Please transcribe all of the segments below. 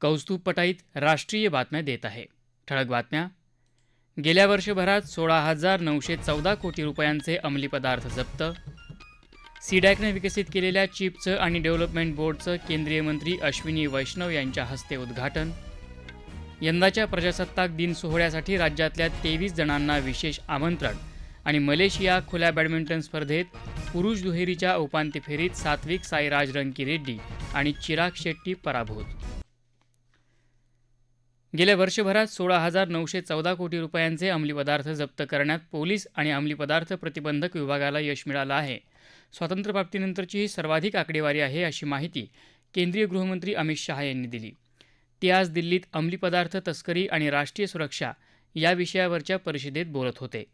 कौस्तुभ पटाईत राष्ट्रीय बातम्या देत आहे. ठळक बातम्या. गेल्या वर्षभरात सोळा हजार नऊशे चौदा कोटी रुपयांचे अंमली पदार्थ जप्त. सीडॅकनं विकसित केलेल्या चिपचं आणि डेव्हलपमेंट बोर्डचं केंद्रीय मंत्री अश्विनी वैष्णव यांच्या हस्ते उद्घाटन. यंदाच्या प्रजासत्ताक दिन सोहळ्यासाठी राज्यातल्या तेवीस जणांना विशेष आमंत्रण आणि मलेशिया खुल्या बॅडमिंटन स्पर्धेत पुरुष दुहेरीच्या उपांत्य फेरीत सात्विक साईराज रंकीरेड्डी आणि चिराग शेट्टी पराभूत. गेल्या वर्षभरात सोळा हजार नऊशे चौदा कोटी रुपयांचे अंमली पदार्थ जप्त करण्यात पोलीस आणि अंमली पदार्थ प्रतिबंधक विभागाला यश मिळालं आहे. स्वातंत्र्यप्राप्तीनंतरची ही सर्वाधिक आकडेवारी आहे अशी माहिती केंद्रीय गृहमंत्री अमित शहा यांनी दिली. ते आज दिल्लीत अंमली पदार्थ तस्करी आणि राष्ट्रीय सुरक्षा या विषयावरच्या परिषदेत बोलत होते.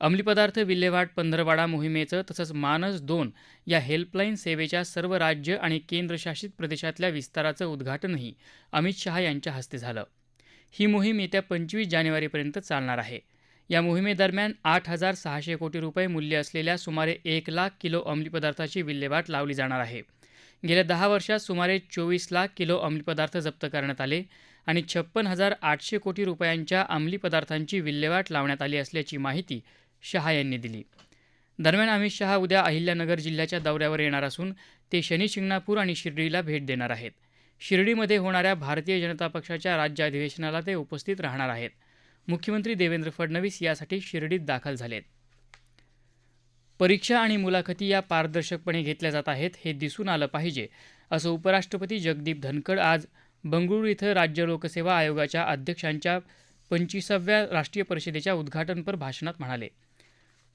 अंमली पदार्थ विल्हेवाट पंधरवाडा मोहिमेचं तसंच मानस दोन या हेल्पलाईन सेवेच्या सर्व राज्य आणि केंद्रशासित प्रदेशातल्या विस्ताराचं उद्घाटनही अमित शहा यांच्या हस्ते झालं. ही मोहीम येत्या पंचवीस जानेवारीपर्यंत चालणार आहे. या मोहिमेदरम्यान आठ हजार सहाशे कोटी रुपये मूल्य असलेल्या सुमारे एक लाख किलो अंमली पदार्थाची विल्हेवाट लावली जाणार आहे. गेल्या दहा वर्षात सुमारे चोवीस लाख किलो अंमली पदार्थ जप्त करण्यात आले आणि छप्पन हजार आठशे कोटी रुपयांच्या अंमली पदार्थांची विल्हेवाट लावण्यात आली असल्याची माहिती शहा यांनी दिली. दरम्यान अमित शहा उद्या अहिल्यानगर जिल्ह्याच्या दौऱ्यावर येणार असून ते शनी शिंगणापूर आणि शिर्डीला भेट देणार आहेत. शिर्डीमध्ये होणाऱ्या भारतीय जनता पक्षाच्या राज्य अधिवेशनाला ते उपस्थित राहणार आहेत. मुख्यमंत्री देवेंद्र फडणवीस यासाठी शिर्डीत दाखल झालेत. परीक्षा आणि मुलाखती या पारदर्शकपणे घेतल्या जात आहेत हे दिसून आलं पाहिजे असं उपराष्ट्रपती जगदीप धनखड आज बंगळुरू इथं राज्य लोकसेवा आयोगाच्या अध्यक्षांच्या पंचवीसाव्या राष्ट्रीय परिषदेच्या उद्घाटनपर भाषणात म्हणाले.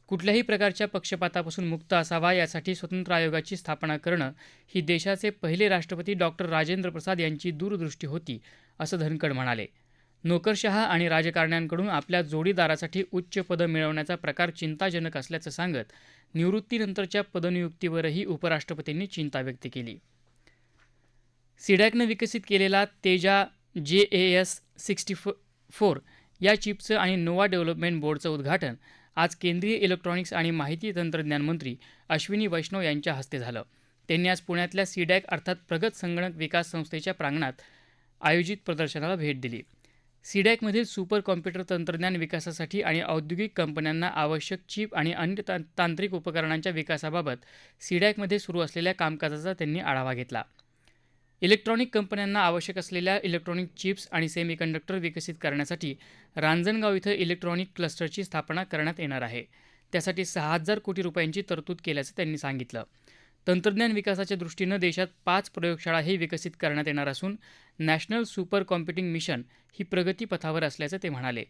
कुठल्याही प्रकारच्या पक्षपातापासून मुक्त असावा यासाठी स्वतंत्र आयोगाची स्थापना करणं ही देशाचे पहिले राष्ट्रपती डॉक्टर राजेंद्र प्रसाद यांची दूरदृष्टी होती असं धनखड म्हणाले. नोकरशहा आणि राजकारण्यांकडून आपल्या जोडीदारासाठी उच्च पदं मिळवण्याचा प्रकार चिंताजनक असल्याचं सांगत निवृत्तीनंतरच्या पदनियुक्तीवरही उपराष्ट्रपतींनी चिंता व्यक्त केली. सिडॅकनं विकसित केलेला तेजा जे ए एस सिक्स्टी फो फोर या चिपचं आणि नोवा डेव्हलपमेंट बोर्डचं उद्घाटन आज केंद्रीय इलेक्ट्रॉनिक्स आणि माहिती तंत्रज्ञान मंत्री अश्विनी वैष्णव यांच्या हस्ते झालं. त्यांनी आज पुण्यातल्या सीडॅक अर्थात प्रगत संगणक विकास संस्थेच्या प्रांगणात आयोजित प्रदर्शनाला भेट दिली. सीडॅकमधील सुपर कॉम्प्युटर तंत्रज्ञान विकासासाठी आणि औद्योगिक कंपन्यांना आवश्यक चिप आणि अन्य ता तांत्रिक उपकरणांच्या विकासाबाबत सीडॅकमध्ये सुरू असलेल्या कामकाजाचा त्यांनी आढावा घेतला. इलेक्ट्रॉनिक कंपन्यांना आवश्यक असलेल्या इलेक्ट्रॉनिक चिप्स आणि सेमीकंडक्टर विकसित करण्यासाठी रांजणगाव इथं इलेक्ट्रॉनिक क्लस्टरची स्थापना करण्यात येणार आहे. त्यासाठी सहा हजार कोटी रुपयांची तरतूद केल्याचं त्यांनी सांगितलं. तंत्रज्ञान विकासाच्या दृष्टीनं देशात पाच प्रयोगशाळाही विकसित करण्यात येणार असून नॅशनल सुपर कॉम्प्युटिंग मिशन ही प्रगतीपथावर असल्याचं ते म्हणाले.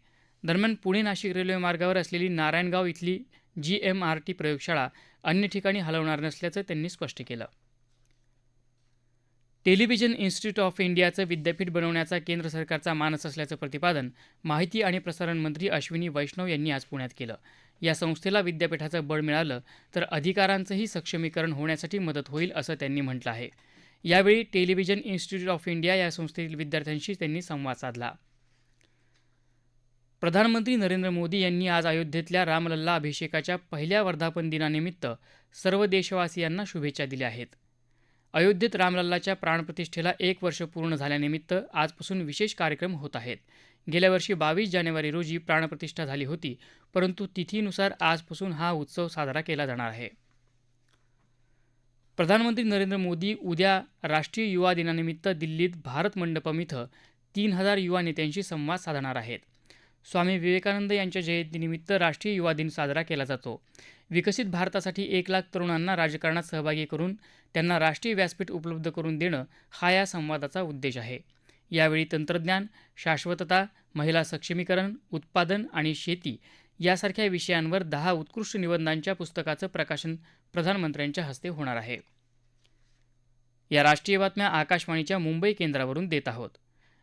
दरम्यान पुणे नाशिक रेल्वे मार्गावर असलेली नारायणगाव इथली जी एम आर टी प्रयोगशाळा अन्य ठिकाणी हलवणार नसल्याचं त्यांनी स्पष्ट केलं. टेलिव्हिजन इन्स्टिट्यूट ऑफ इंडियाचं विद्यापीठ बनवण्याचा केंद्र सरकारचा मानस असल्याचं प्रतिपादन माहिती आणि प्रसारण मंत्री अश्विनी वैष्णव यांनी आज पुण्यात केलं. या संस्थेला विद्यापीठाचं बळ मिळालं तर अधिकारांचंही सक्षमीकरण होण्यासाठी मदत होईल असं त्यांनी म्हटलं आहे. यावेळी टेलिव्हिजन इन्स्टिट्यूट ऑफ इंडिया या संस्थेतील विद्यार्थ्यांशी त्यांनी संवाद साधला. प्रधानमंत्री नरेंद्र मोदी यांनी आज अयोध्येतल्या रामलल्ला अभिषेकाच्या पहिल्या वर्धापन दिनानिमित्त सर्व देशवासियांना शुभेच्छा दिल्या आहेत. अयोध्येत रामलल्लाच्या प्राणप्रतिष्ठेला एक वर्ष पूर्ण झाल्यानिमित्त आजपासून विशेष कार्यक्रम होत आहेत. गेल्या वर्षी बावीस जानेवारी रोजी प्राणप्रतिष्ठा झाली होती परंतु तिथीनुसार आजपासून हा उत्सव साजरा केला जाणार आहे. प्रधानमंत्री नरेंद्र मोदी उद्या राष्ट्रीय युवा दिनानिमित्त दिल्लीत भारत मंडपम इथं तीन हजार युवा नेत्यांशी संवाद साधणार आहेत. स्वामी विवेकानंद यांच्या जयंतीनिमित्त राष्ट्रीय युवा दिन साजरा केला जातो. विकसित भारतासाठी एक लाख तरुणांना राजकारणात सहभागी करून त्यांना राष्ट्रीय व्यासपीठ उपलब्ध करून देणं हा या संवादाचा उद्देश आहे. यावेळी तंत्रज्ञान शाश्वतता महिला सक्षमीकरण उत्पादन आणि शेती यासारख्या विषयांवर दहा उत्कृष्ट निबंधांच्या पुस्तकाचं प्रकाशन प्रधानमंत्र्यांच्या हस्ते होणार आहे. या राष्ट्रीय बातम्या आकाशवाणीच्या मुंबई केंद्रावरून देत आहोत.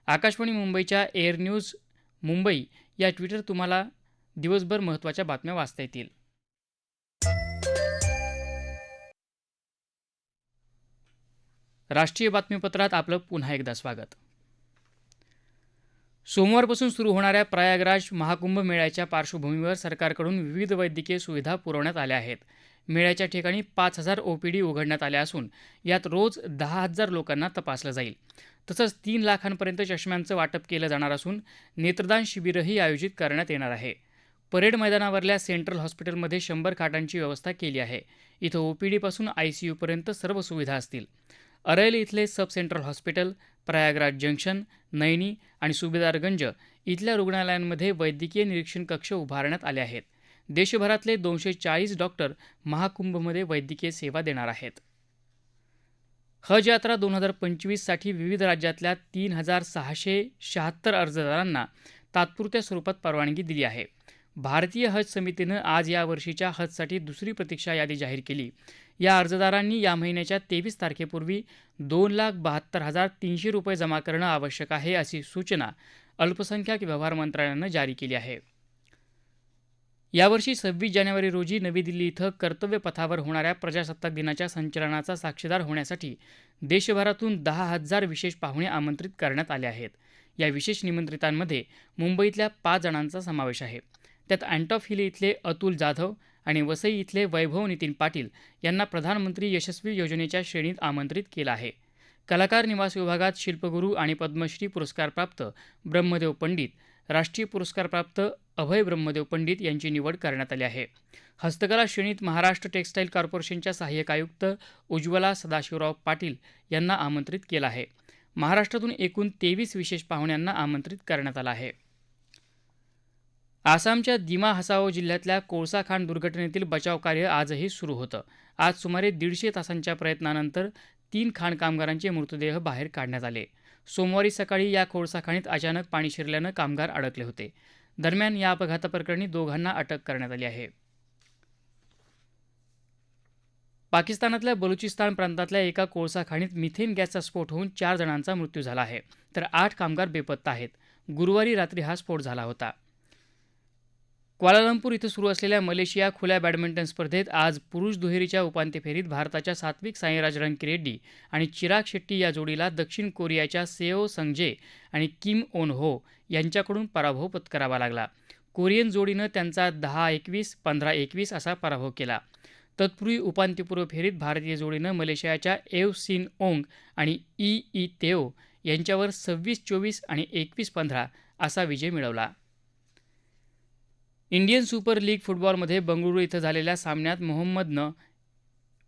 आकाशवाणी मुंबईच्या एअर न्यूज मुंबई या ट्विटर तुम्हाला दिवसभर महत्त्वाच्या बातम्या वाचता येतील. राष्ट्रीय बातमीपत्रात आपलं पुन्हा एकदा स्वागत. सोमवारपासून सुरू होणाऱ्या प्रयागराज महाकुंभ मेळ्याच्या पार्श्वभूमीवर सरकारकडून विविध वैद्यकीय सुविधा पुरवण्यात आल्या आहेत. मेळ्याच्या ठिकाणी पाच हजार ओपीडी उघडण्यात आल्या असून यात रोज दहा हजार लोकांना तपासलं जाईल. तसंच तीन लाखांपर्यंत चष्म्यांचं वाटप केलं जाणार असून नेत्रदान शिबिरही आयोजित करण्यात येणार आहे. परेड मैदानावरल्या सेंट्रल हॉस्पिटलमध्ये शंभर खाटांची व्यवस्था केली आहे. इथं ओपीडीपासून आयसीयूपर्यंत सर्व सुविधा असतील. अरैल इथले sub central hospital Prayagraj junction Naini आणि सुभेदारगंज इथल्या रुग्णालयांमध्ये वैद्यकीय निरीक्षण कक्ष उभारण्यात आले आहेत. देशभरातले दोनशे चाळीस डॉक्टर महाकुंभमध्ये वैद्यकीय सेवा देणार आहेत. हज यात्रा दोन हजार पंचवीससाठी विविध राज्यातल्या तीन हजार सहाशे शहात्तर अर्जदारांना तात्पुरत्या स्वरूपात परवानगी दिली आहे. भारतीय हज समितीनं आज या वर्षीच्या हजसाठी दुसरी प्रतीक्षा यादी जाहीर केली. या अर्जदारांनी या महिन्याच्या तेवीस तारखेपूर्वी दोन लाख बहात्तर हजार तीनशे रुपये जमा करणं आवश्यक आहे अशी सूचना अल्पसंख्याक व्यवहार मंत्रालयानं जारी केली आहे. यावर्षी सव्वीस जानेवारी रोजी नवी दिल्ली इथं कर्तव्य पथावर होणाऱ्या प्रजासत्ताक दिनाच्या संचलनाचा साक्षीदार होण्यासाठी देशभरातून दहा हजार विशेष पाहुणे आमंत्रित करण्यात आले आहेत. या विशेष निमंत्रितांमध्ये मुंबईतल्या पाच जणांचा समावेश आहे. त्यात अँटॉफ हिल इथले अतुल जाधव आणि वसई इथले वैभव नितीन पाटील यांना प्रधानमंत्री यशस्वी योजनेच्या श्रेणीत आमंत्रित केलं आहे. कलाकार निवास विभागात शिल्पगुरू आणि पद्मश्री पुरस्कारप्राप्त ब्रह्मदेव पंडित राष्ट्रीय पुरस्कारप्राप्त अभय ब्रह्मदेव पंडित यांची निवड करण्यात आली आहे. हस्तकला श्रेणीत महाराष्ट्र टेक्स्टाईल कॉर्पोरेशनच्या सहाय्यक आयुक्त उज्ज्वला सदाशिवराव पाटील यांना आमंत्रित केलं आहे. महाराष्ट्रातून एकूण तेवीस विशेष पाहुण्यांना आमंत्रित करण्यात आलं आहे. आसामच्या दिमा हसाओ जिल्ह्यातल्या कोळसा खाण दुर्घटनेतील बचावकार्य आजही सुरू होतं. आज सुमारे दीडशे तासांच्या प्रयत्नानंतर तीन खाण कामगारांचे मृतदेह बाहेर काढण्यात आले. सोमवारी सकाळी या कोळसा खाणीत अचानक पाणी शिरल्यानं कामगार अडकले होते. दरम्यान या अपघाताप्रकरणी दोघांना अटक करण्यात आली आहे. पाकिस्तानातल्या बलुचिस्तान प्रांतातल्या एका कोळसा खाणीत मिथेन गॅसचा स्फोट होऊन चार जणांचा मृत्यू झाला आहे. तर आठ कामगार बेपत्ता आहेत. गुरुवारी रात्री हा स्फोट झाला होता. क्वालालंपूर इथं सुरू असलेल्या मलेशिया खुल्या बॅडमिंटन स्पर्धेत आज पुरुष दुहेरीच्या उपांत्य फेरीत भारताच्या सात्विक साईराज रंकिरेड्डी आणि चिराग शेट्टी या जोडीला दक्षिण कोरियाच्या सेओ संगजे आणि किम ओन हो यांच्याकडून पराभव पत्करावा लागला. कोरियन जोडीनं त्यांचा दहा एकवीस पंधरा एकवीस असा पराभव केला. तत्पूर्वी उपांत्यपूर्व फेरीत भारतीय जोडीनं मलेशियाच्या एव सिन ओंग आणि ई ई तेओ यांच्यावर सव्वीस चोवीस आणि एकवीस पंधरा असा विजय मिळवला. इंडियन सुपर लीग फुटबॉलमध्ये बंगळुरू इथं झालेल्या सामन्यात मोहम्मदनं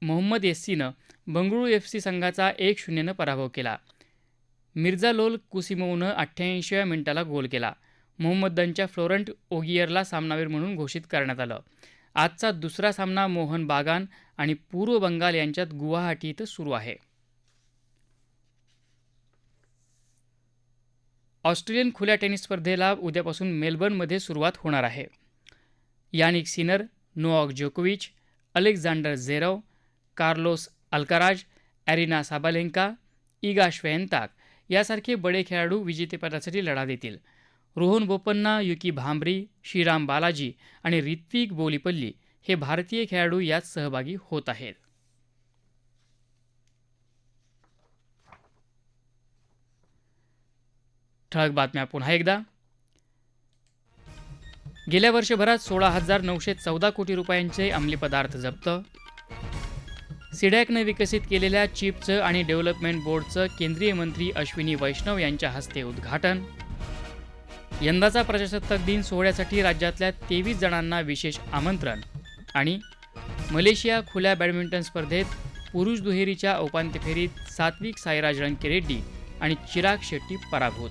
मोहम्मद एस्सीनं बंगळुरू एफ सी संघाचा एक शून्यनं पराभव केला. मिर्झा लोल कुसिमोवनं अठ्ठ्याऐंशीव्या मिनिटाला गोल केला. मोहम्मदनच्या फ्लोरंट ओगियरला सामनावीर म्हणून घोषित करण्यात आलं. आजचा दुसरा सामना मोहन बागान आणि पूर्व बंगाल यांच्यात गुवाहाटी इथं सुरू आहे. ऑस्ट्रेलियन खुल्या टेनिस स्पर्धेला उद्यापासून मेलबर्नमध्ये सुरुवात होणार आहे. यानिक सिनर नोआक जोकोविच Alexander Zverev Carlos Alcaraz Aryna Sabalenka Iga Swiatek यासारखे बडे खेळाडू विजेतेपदासाठी लढा देतील. रोहन बोपन्ना युकी भांबरी श्रीराम बालाजी आणि ऋत्विक बोलीपल्ली हे भारतीय खेळाडू यात सहभागी होत आहेत. ठळक बातम्या पुन्हा एकदा. गेल्या वर्षभरात सोळा हजार नऊशे चौदा कोटी रुपयांचे अंमली पदार्थ जप्त. सिडॅकनं विकसित केलेल्या चिपचं आणि डेव्हलपमेंट बोर्डचं केंद्रीय मंत्री अश्विनी वैष्णव यांच्या हस्ते उद्घाटन. यंदाचा प्रजासत्ताक दिन सोहळ्यासाठी राज्यातल्या तेवीस जणांना विशेष आमंत्रण आणि मलेशिया खुल्या बॅडमिंटन स्पर्धेत पुरुष दुहेरीच्या उपांत्य फेरीत सात्विक साईराज रंकिरेड्डी आणि चिराग शेट्टी पराभूत.